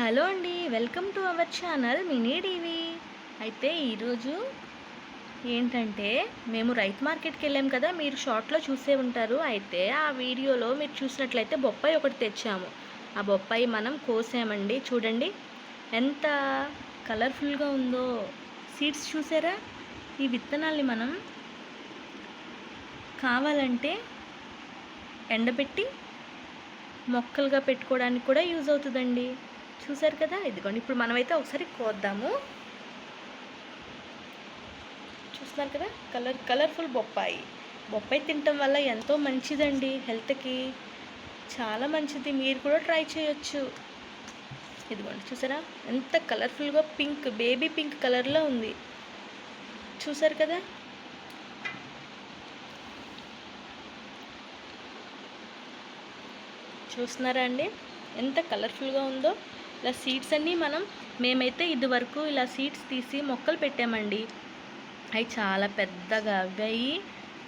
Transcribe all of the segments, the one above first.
Hello అండి welcome to our channel mini TV. అయితే ఈరోజు ఏంటంటే మేము రైతు మార్కెట్కి వెళ్ళాం కదా మీరు షార్ట్లో చూసే ఉంటారు. అయితే ఆ వీడియోలో మీరు చూసినట్లయితే బొప్పాయి ఒకటి తెచ్చాము. ఆ బొప్పాయి మనం కోసామండి. చూడండి ఎంత కలర్ఫుల్గా ఉందో. సీడ్స్ చూసారా? ఈ విత్తనాల్ని మనం కావాలంటే ఎండబెట్టి మొక్కలుగా పెట్టుకోవడానికి కూడా యూజ్ అవుతుందండి. చూసారు కదా? ఇదిగోండి ఇప్పుడు మనమైతే ఒకసారి కోద్దాము. చూస్తున్నారు కదా? కలర్ కలర్ఫుల్ బొప్పాయి. బొప్పాయి తినటం వల్ల ఎంతో మంచిదండి హెల్త్కి. చాలా మంచిది. మీరు కూడా ట్రై చేయొచ్చు. ఇదిగోండి చూసారా? ఎంత కలర్ఫుల్గా పింక్ బేబీ పింక్ కలర్లో ఉంది. చూసారు కదా? చూస్తున్నారా అండి? ఎంత కలర్ఫుల్గా ఉందో. ఇలా సీడ్స్ అన్నీ మనం మేమైతే ఇది వరకు ఇలా సీడ్స్ తీసి మొక్కలు పెట్టామండి. అవి చాలా పెద్దగా అవ్వాయి.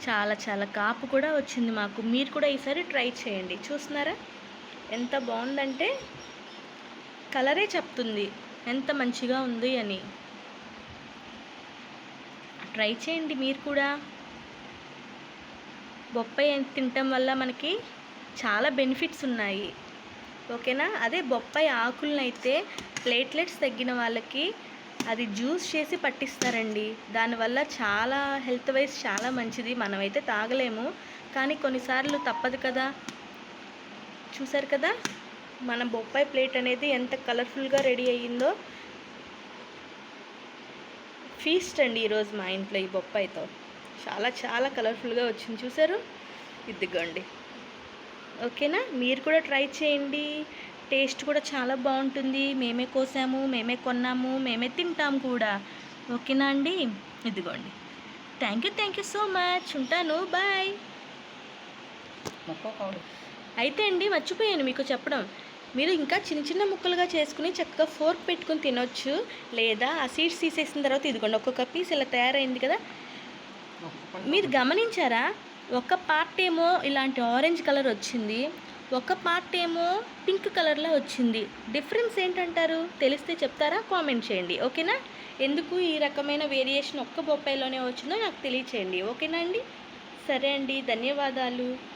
చాలా చాలా కాపు కూడా వచ్చింది మాకు. మీరు కూడా ఈసారి ట్రై చేయండి. చూస్తున్నారా? ఎంత బాగుందంటే కలరే చెప్తుంది. ఎంత మంచిగా ఉంది అని. ట్రై చేయండి మీరు కూడా. బొప్పాయి తినటం వల్ల మనకి చాలా బెనిఫిట్స్ ఉన్నాయి. ఓకేనా? అదే బొప్పాయి ఆకులను అయితే ప్లేట్లెట్స్ తగ్గిన వాళ్ళకి అది జ్యూస్ చేసి పట్టిస్తారండి. దానివల్ల చాలా హెల్త్ వైజ్ చాలా మంచిది. మనమైతే తాగలేము. కానీ కొన్నిసార్లు తప్పదు కదా. చూసారు కదా? మన బొప్పాయి ప్లేట్ అనేది ఎంత కలర్ఫుల్గా రెడీ అయ్యిందో. ఫీస్ట్ అండి ఈరోజు మా ఇంట్లో ఈ బొప్పాయితో. చాలా చాలా కలర్ఫుల్గా వచ్చింది. చూసారు? ఇదిగోండి. ఓకేనా? మీరు కూడా ట్రై చేయండి. టేస్ట్ కూడా చాలా బాగుంటుంది. మేమే కోసాము మేమే కొన్నాము మేమే తింటాం కూడా. ఓకేనా అండి? ఇదిగోండి. Thank you thank you so much. ఉంటాను. బాయ్. అయితే అండి మర్చిపోయాను మీకు చెప్పడం. మీరు ఇంకా చిన్న చిన్న ముక్కలుగా చేసుకుని చక్కగా ఫోర్క్ పెట్టుకుని తినొచ్చు. లేదా ఆ సీడ్స్ తీసేసిన తర్వాత ఇదిగోండి ఒక్కొక్క పీస్ ఇలా తయారైంది కదా. మీరు గమనించారా? ఒక పార్ట్ ఏమో ఇలాంటి ఆరెంజ్ కలర్ వచ్చింది ఒక పార్ట్ ఏమో పింక్ కలర్లో వచ్చింది. డిఫరెన్స్ ఏంటంటారు? తెలిస్తే చెప్తారా? కామెంట్ చేయండి. ఓకేనా? ఎందుకు ఈ రకమైన వేరియేషన్ ఒక్క బొప్పాయిలోనే వచ్చిందో నాకు తెలియచేయండి. ఓకేనా అండి? సరే అండి. ధన్యవాదాలు.